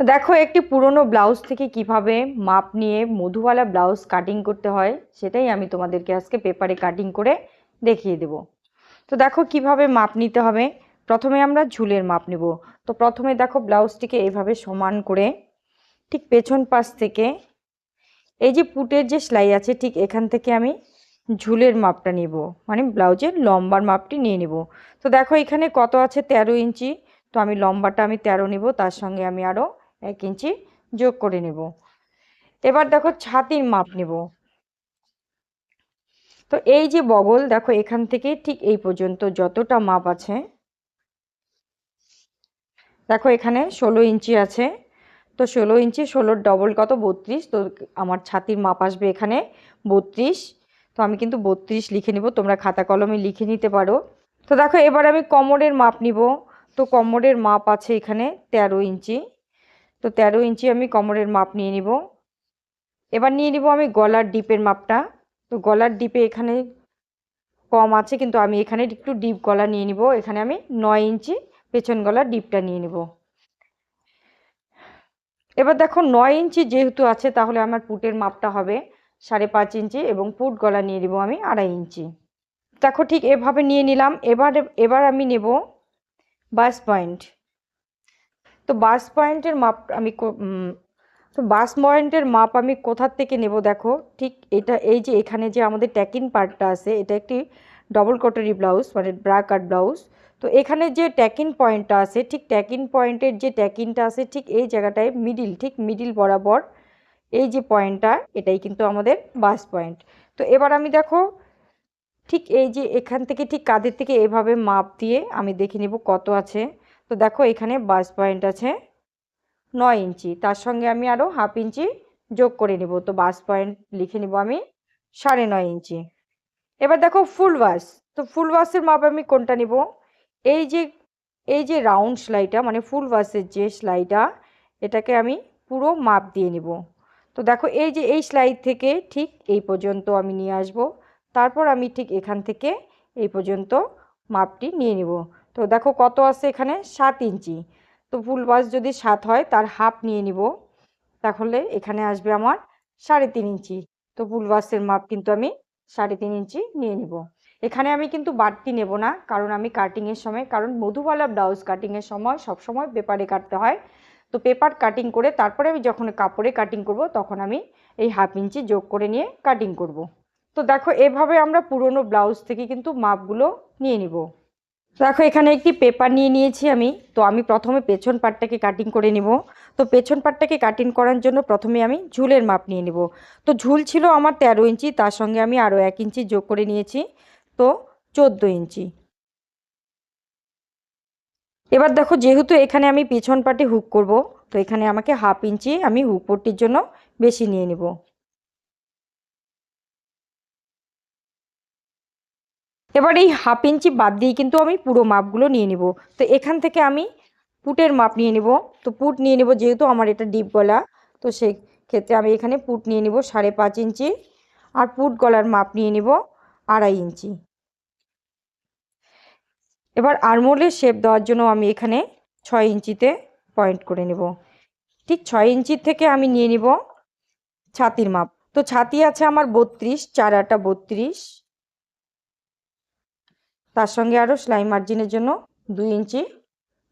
দেখো, একটি পুরনো ব্লাউজ থেকে কীভাবে মাপ নিয়ে মধুওয়ালা ব্লাউজ কাটিং করতে হয়, সেটাই আমি তোমাদেরকে আজকে পেপারে কাটিং করে দেখিয়ে দেব। তো দেখো, কীভাবে মাপ নিতে হবে? প্রথমে আমরা ঝুলের মাপ নেব। তো প্রথমে দেখো, ব্লাউজটিকে এভাবে সমান করে ঠিক পেছন পাশ থেকে এই যে পুটের যে সেলাই আছে, ঠিক এখান থেকে আমি ঝুলের মাপটা নেব। মানে ব্লাউজের লম্বার মাপটি নিয়ে নেব। তো দেখো, এখানে কত আছে? তেরো ইঞ্চি। তো আমি লম্বাটা আমি তেরো নেব, তার সঙ্গে আমি আরও এক ইঞ্চি যোগ করে নেব। এবার দেখো ছাতির মাপ নেব। তো এই যে বগল, দেখো এখান থেকে ঠিক এই পর্যন্ত যতটা মাপ আছে, দেখো এখানে ষোলো ইঞ্চি আছে। তো ষোলো ইঞ্চি, ষোলোর ডবল কত? বত্রিশ। তো আমার ছাতির মাপ আসবে এখানে বত্রিশ। তো আমি কিন্তু বত্রিশ লিখে নিব, তোমরা খাতা কলমে লিখে নিতে পারো। তো দেখো এবার আমি কোমরের মাপ নিব। তো কোমরের মাপ আছে এখানে তেরো ইঞ্চি। তো তেরো ইঞ্চি আমি কোমরের মাপ নিয়ে নিব। এবার নিয়ে নিব আমি গলার ডিপের মাপটা। তো গলার ডিপে এখানে কম আছে, কিন্তু আমি এখানে একটু ডিপ গলা নিয়ে নিব। এখানে আমি নয় ইঞ্চি পেছন গলার ডিপটা নিয়ে নিব। এবার দেখো নয় ইঞ্চি যেহেতু আছে, তাহলে আমার পুটের মাপটা হবে সাড়ে পাঁচ ইঞ্চি এবং পুট গলা নিয়ে নিব আমি আড়াই ইঞ্চি। দেখো ঠিক এভাবে নিয়ে নিলাম। এবার এবার আমি নেব বাস পয়েন্ট। তো বাস পয়েন্টের মাপ আমি তো বাস পয়েন্টের মাপ আমি কোথার থেকে নেব দেখো? ঠিক এটা, এই যে এখানে যে আমাদের ট্যাকিন পার্টটা আছে, এটা একটি ডবল কটারি ব্লাউজ মানে ব্রা কাট ব্লাউজ তো এখানে যে ট্যাকিন পয়েন্টটা আছে, ঠিক ট্যাকিন পয়েন্টের যে ট্যাকিনটা আছে, ঠিক এই জায়গাটায় মিডিল ঠিক মিডিল বরাবর এই যে পয়েন্টটা এটাই কিন্তু আমাদের বাস পয়েন্ট তো এবার আমি দেখো, ঠিক এই যে এখান থেকে ঠিক কাঁধের থেকে এভাবে মাপ দিয়ে আমি দেখে নেব কত আছে। তো দেখো এখানে বাস পয়েন্ট আছে নয় ইঞ্চি। তার সঙ্গে আমি আরও হাফ ইঞ্চি যোগ করে নেব। তো বাস পয়েন্ট লিখে নেব আমি সাড়ে নয় ইঞ্চি। এবার দেখো ফুল বাস তো ফুল বাসের মাপ আমি কোনটা নেব? এই যে এই যে রাউন্ড সেলাইটা মানে ফুল বাসের যে সেলাইটা এটাকে আমি পুরো মাপ দিয়ে নেব। তো দেখো এই যে, এই সেলাই থেকে ঠিক এই পর্যন্ত আমি নিয়ে আসব। তারপর আমি ঠিক এখান থেকে এই পর্যন্ত মাপটি নিয়ে নেব। তো দেখো কত আছে এখানে? সাত ইঞ্চি। তো ফুল বাস যদি সাত হয়, তার হাফ নিয়ে নিব। তাহলে এখানে আসবে আমার সাড়ে তিন ইঞ্চি। তো ফুল বাসের মাপ কিন্তু আমি সাড়ে তিন ইঞ্চি নিয়ে নিব। এখানে আমি কিন্তু বাড়তি নেব না, কারণ আমি কাটিংয়ের সময়, কারণ মধুবালা ব্লাউজ কাটিংয়ের সময় সব সময় পেপারে কাটতে হয়। তো পেপার কাটিং করে তারপরে আমি যখন কাপড়ে কাটিং করব, তখন আমি এই হাফ ইঞ্চি যোগ করে নিয়ে কাটিং করব। তো দেখো এভাবে আমরা পুরনো ব্লাউজ থেকে কিন্তু মাপগুলো নিয়ে নিব। দেখো, এখানে একটি পেপার নিয়ে নিয়েছি আমি। তো আমি প্রথমে পেছন পাটটাকে কাটিং করে নিব। তো পেছন পাটটাকে কাটিং করার জন্য প্রথমে আমি ঝুলের মাপ নিয়ে নিব। তো ঝুল ছিল আমার তেরো ইঞ্চি, তার সঙ্গে আমি আরও এক ইঞ্চি যোগ করে নিয়েছি। তো চোদ্দ ইঞ্চি। এবার দেখো, যেহেতু এখানে আমি পিছন পাটে হুক করব, তো এখানে আমাকে হাফ ইঞ্চি আমি হুক পট্টির জন্য বেশি নিয়ে নিব। এবার এই হাফ ইঞ্চি বাদ দিয়ে কিন্তু আমি পুরো মাপগুলো নিয়ে নিব। তো এখান থেকে আমি পুটের মাপ নিয়ে নিব। তো পুট নিয়ে নিব যেহেতু আমার এটা ডিপ গলা, তো সেই ক্ষেত্রে আমি এখানে পুট নিয়ে নিব সাড়ে পাঁচ ইঞ্চি আর পুট গলার মাপ নিয়ে নিব আড়াই ইঞ্চি। এবার আরমোলের শেপ দেওয়ার জন্য আমি এখানে ছয় ইঞ্চিতে পয়েন্ট করে নেব। ঠিক ছয় ইঞ্চির থেকে আমি নিয়ে নিব ছাতির মাপ। তো ছাতি আছে আমার বত্রিশ, চার আটা বত্রিশ। তার সঙ্গে আরও সেলাই মার্জিনের জন্য দুই ইঞ্চি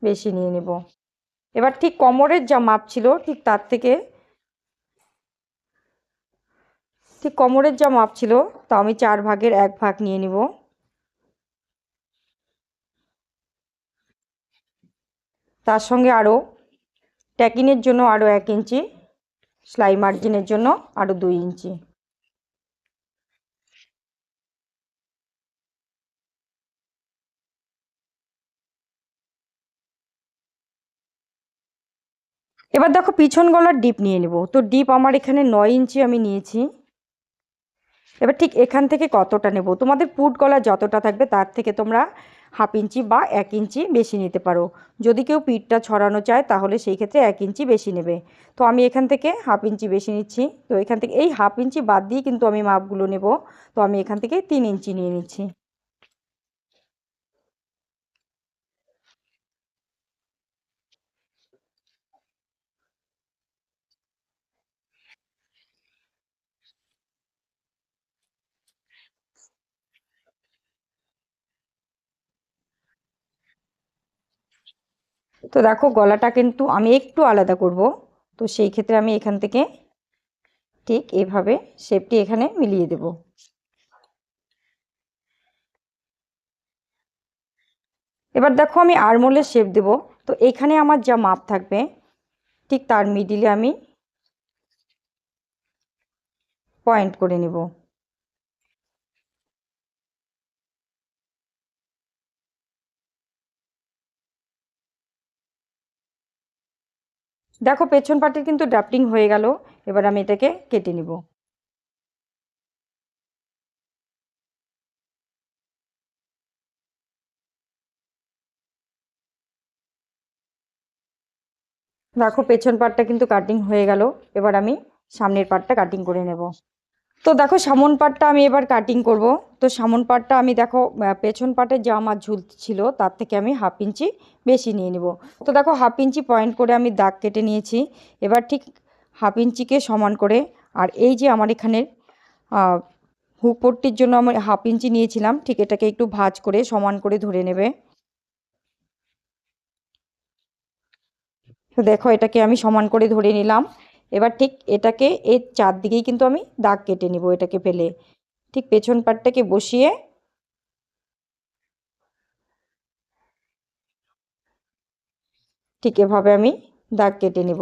বেশি নিয়ে নেব। এবার ঠিক কোমরের যা মাপ ছিল, ঠিক তার থেকে ঠিক কোমরের যা মাপ ছিল, তা আমি চার ভাগের এক ভাগ নিয়ে নিব। তার সঙ্গে আরও ট্যাকিনের জন্য আরও এক ইঞ্চি, সেলাই মার্জিনের জন্য আরও দুই ইঞ্চি। এবার দেখো পিছন গলার ডিপ নিয়ে নেব। তো ডিপ আমার এখানে নয় ইঞ্চি আমি নিয়েছি। এবার ঠিক এখান থেকে কতটা নেব? তোমাদের পুট গলা যতটা থাকবে তার থেকে তোমরা হাফ ইঞ্চি বা এক ইঞ্চি বেশি নিতে পারো। যদি কেউ পিঠটা ছড়ানো চায় তাহলে সেই ক্ষেত্রে এক ইঞ্চি বেশি নেবে। তো আমি এখান থেকে হাফ ইঞ্চি বেশি নিচ্ছি। তো এখান থেকে এই হাফ ইঞ্চি বাদ দিয়ে কিন্তু আমি মাপগুলো নেব। তো আমি এখান থেকে তিন ইঞ্চি নিয়ে নিচ্ছি। তো দেখো, গলাটা কিন্তু আমি একটু আলাদা করব। তো সেই ক্ষেত্রে আমি এখান থেকে ঠিক এভাবে শেপটি এখানে মিলিয়ে দেব। এবার দেখো, আমি আরমোলের শেপ দেব। তো এখানে আমার যা মাপ থাকবে, ঠিক তার মিডিলে আমি পয়েন্ট করে নেব। দেখো, পেছন পাটির কিন্তু ড্রাফটিং হয়ে গেল। এবার আমি এটাকে কেটে নিব। দেখো, পেছন পাটটা কিন্তু কাটিং হয়ে গেল। এবার আমি সামনের পাটটা কাটিং করে নেব। তো দেখো, সামন পাটটা আমি এবার কাটিং করব। তো সামন পাটটা আমি দেখো পেছন পাটের যে আমার ঝুল ছিল, তার থেকে আমি হাফ ইঞ্চি বেশি নিয়ে নিব। তো দেখো হাফ ইঞ্চি পয়েন্ট করে আমি দাগ কেটে নিয়েছি। এবার ঠিক হাফ ইঞ্চিকে সমান করে, আর এই যে আমার এখানের হুক পট্টির জন্য আমি হাফ ইঞ্চি নিয়েছিলাম, ঠিক এটাকে একটু ভাজ করে সমান করে ধরে নেবে। তো দেখো, এটাকে আমি সমান করে ধরে নিলাম। এবার ঠিক এটাকে এর চারদিকেই কিন্তু আমি দাগ কেটে নিব এটাকে ফেলে। ঠিক পেছন পাটটাকে বসিয়ে ঠিক এভাবে আমি দাগ কেটে নিব।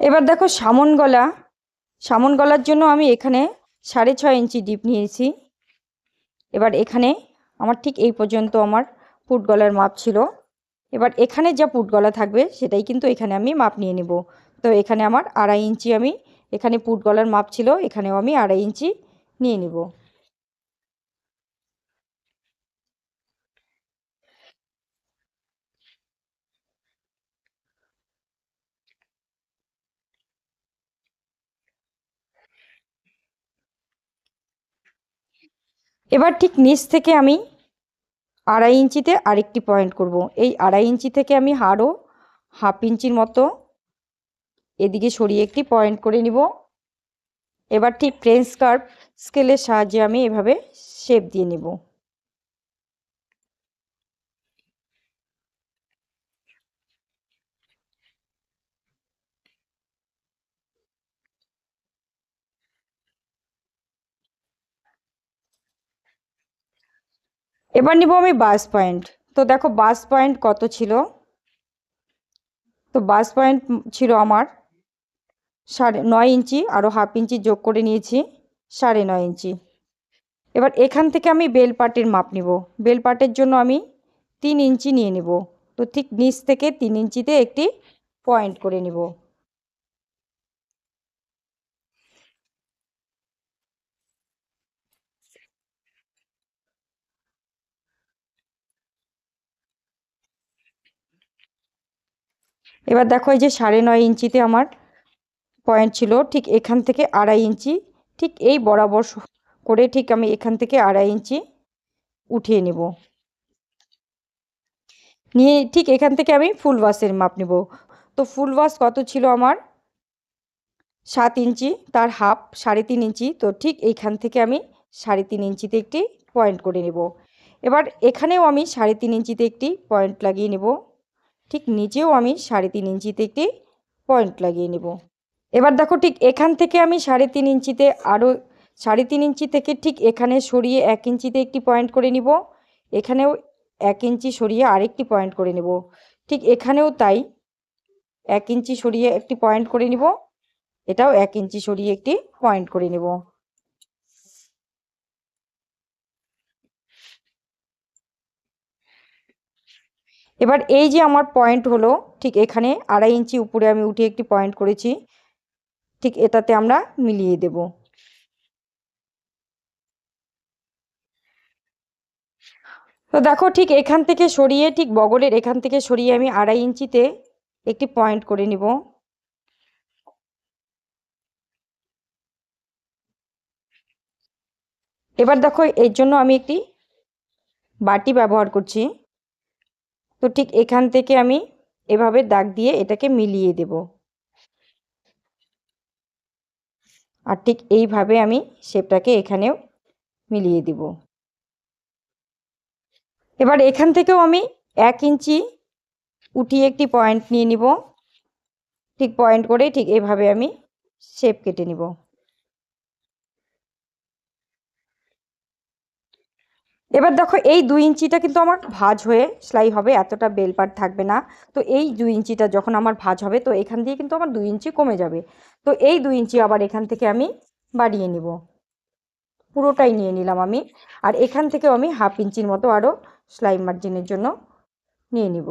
এবার দেখো সামন গলা। সামন গলার জন্য আমি এখানে সাড়ে ছয় ইঞ্চি ডিপ নিয়েছি। এবার এখানে আমার ঠিক এই পর্যন্ত আমার পুট গলার মাপ ছিল। এবার এখানে যা পুট গলা থাকবে সেটাই কিন্তু এখানে আমি মাপ নিয়ে নেব। তো এখানে আমার আড়াই ইঞ্চি আমি এখানে পুট গলার মাপ ছিল, এখানেও আমি আড়াই ইঞ্চি নিয়ে নিব। এবার ঠিক নিচ থেকে আমি আড়াই ইঞ্চিতে আরেকটি পয়েন্ট করব। এই আড়াই ইঞ্চি থেকে আমি হাড়ও হাফ ইঞ্চির মতো এদিকে সরিয়ে একটি পয়েন্ট করে নিব। এবার ঠিক ফ্রেন্স কার্ভ স্কেলের সাহায্যে আমি এভাবে শেপ দিয়ে নেব। এবার নিব আমি বাস পয়েন্ট তো দেখো বাস পয়েন্ট কত ছিল? তো বাস পয়েন্ট ছিল আমার সাড়ে নয় ইঞ্চি আরও হাফ ইঞ্চি যোগ করে নিয়েছি, সাড়ে নয় ইঞ্চি। এবার এখান থেকে আমি বেল পাটের মাপ নিব। বেল পাটের জন্য আমি তিন ইঞ্চি নিয়ে নিব। তো ঠিক নিচ থেকে তিন ইঞ্চিতে একটি পয়েন্ট করে নিব। এবার দেখো এই যে সাড়ে নয় ইঞ্চিতে আমার পয়েন্ট ছিল, ঠিক এখান থেকে আড়াই ইঞ্চি, ঠিক এই বরাবর করে ঠিক আমি এখান থেকে আড়াই ইঞ্চি উঠিয়ে নেব। নিয়ে ঠিক এখান থেকে আমি ফুল বাসের মাপ নেব। তো ফুল বাস কত ছিল আমার? সাত ইঞ্চি, তার হাফ সাড়ে তিন ইঞ্চি, তো ঠিক এইখান থেকে আমি সাড়ে তিন ইঞ্চিতে একটি পয়েন্ট করে নেব। এবার এখানেও আমি সাড়ে তিন ইঞ্চিতে একটি পয়েন্ট লাগিয়ে নেব। ঠিক নিচেও আমি সাড়ে তিন ইঞ্চিতে একটি পয়েন্ট লাগিয়ে নেব। এবার দেখো ঠিক এখান থেকে আমি সাড়ে তিন ইঞ্চিতে আরও সাড়ে তিন ইঞ্চি থেকে ঠিক এখানে সরিয়ে এক ইঞ্চিতে একটি পয়েন্ট করে নিব। এখানেও এক ইঞ্চি সরিয়ে আরেকটি পয়েন্ট করে নেব। ঠিক এখানেও তাই এক ইঞ্চি সরিয়ে একটি পয়েন্ট করে নিব। এটাও এক ইঞ্চি সরিয়ে একটি পয়েন্ট করে নেব। এবার এই যে আমার পয়েন্ট হলো, ঠিক এখানে আড়াই ইঞ্চি উপরে আমি উঠে একটি পয়েন্ট করেছি, ঠিক এটাতে আমরা মিলিয়ে দেব। তো দেখো ঠিক এখান থেকে সরিয়ে, ঠিক বগলের এখান থেকে সরিয়ে আমি আড়াই ইঞ্চিতে একটি পয়েন্ট করে নিব। এবার দেখো এর জন্য আমি একটি বাটি ব্যবহার করছি। তো ঠিক এখান থেকে আমি এভাবে দাগ দিয়ে এটাকে মিলিয়ে দেব। আর ঠিক এইভাবে আমি শেপটাকে এখানেও মিলিয়ে দিব। এবার এখান থেকেও আমি এক ইঞ্চি উঠিয়ে একটি পয়েন্ট নিয়ে নিব। ঠিক পয়েন্ট করে ঠিক এভাবে আমি শেপ কেটে নিব। এবার দেখো, এই দুই ইঞ্চিটা কিন্তু আমার ভাজ হয়ে সেলাই হবে, এতটা বেলপাট থাকবে না। তো এই দুই ইঞ্চিটা যখন আমার ভাজ হবে, তো এখান দিয়ে কিন্তু আমার দুই ইঞ্চি কমে যাবে। তো এই দুই ইঞ্চি আবার এখান থেকে আমি বাড়িয়ে নিব। পুরোটাই নিয়ে নিলাম আমি। আর এখান থেকেও আমি হাফ ইঞ্চির মতো আরও সেলাই মার্জিনের জন্য নিয়ে নিব।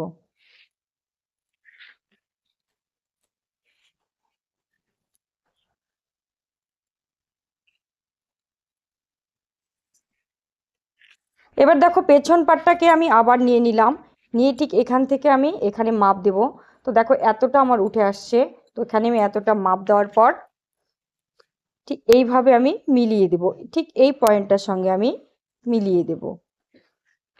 এবার দেখো পেছন পাটটাকে আমি আবার নিয়ে নিলাম। নিয়ে ঠিক এখান থেকে আমি এখানে মাপ দেব। তো দেখো এতটা আমার উঠে আসছে। তো এখানে আমি এতটা মাপ দেওয়ার পর ঠিক এইভাবে আমি মিলিয়ে দেব। ঠিক এই পয়েন্টটার সঙ্গে আমি মিলিয়ে দেব।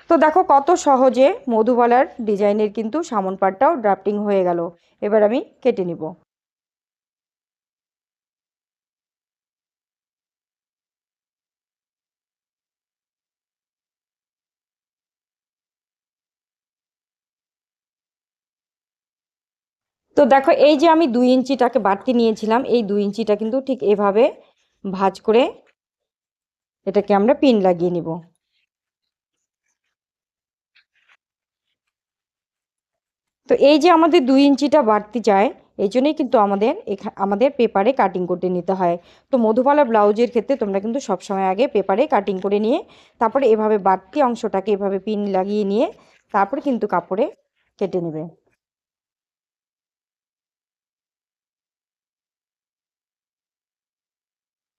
তো দেখো কত সহজে মধুবালার ডিজাইনের কিন্তু সামন পাটটাও ড্রাফটিং হয়ে গেল। এবার আমি কেটে নিব। তো দেখো, এই যে আমি দুই ইঞ্চিটাকে বাড়তি নিয়েছিলাম, এই দুই ইঞ্চিটা কিন্তু ঠিক এভাবে ভাজ করে এটাকে আমরা পিন লাগিয়ে নিব। তো এই যে আমাদের দুই ইঞ্চিটা বাড়তি যায়, এই জন্যই কিন্তু আমাদের এখানে আমাদের পেপারে কাটিং করতে নিতে হয়। তো মধুবালা ব্লাউজের ক্ষেত্রে তোমরা কিন্তু সবসময় আগে পেপারে কাটিং করে নিয়ে, তারপরে এভাবে বাড়তি অংশটাকে এভাবে পিন লাগিয়ে নিয়ে, তারপরে কিন্তু কাপড়ে কেটে নেবে।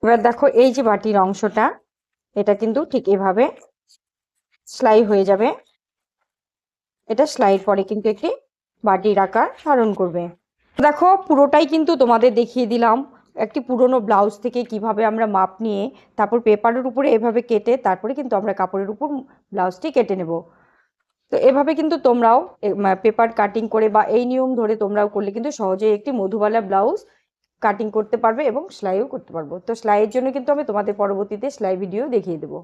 এবার দেখো এই যে বাটির অংশটা, এটা কিন্তু ঠিক এভাবে সেলাই হয়ে যাবে। এটা সেলাইয়ের পরে কিন্তু একটি বাটির আকার ধারণ করবে। দেখো পুরোটাই কিন্তু তোমাদের দেখিয়ে দিলাম, একটি পুরনো ব্লাউজ থেকে কীভাবে আমরা মাপ নিয়ে তারপর পেপারের উপরে এভাবে কেটে তারপরে কিন্তু আমরা কাপড়ের উপর ব্লাউজটি কেটে নেব। তো এভাবে কিন্তু তোমরাও পেপার কাটিং করে বা এই নিয়ম ধরে তোমরাও করলে কিন্তু সহজেই একটি মধুবালা ব্লাউজ কাটিং করতে পারবে এবং সেলাইও করতে পারব। তো সেলাইয়ের জন্য কিন্তু আমি তোমাদের পরবর্তীতে সেলাই ভিডিও দেখিয়ে দেবো।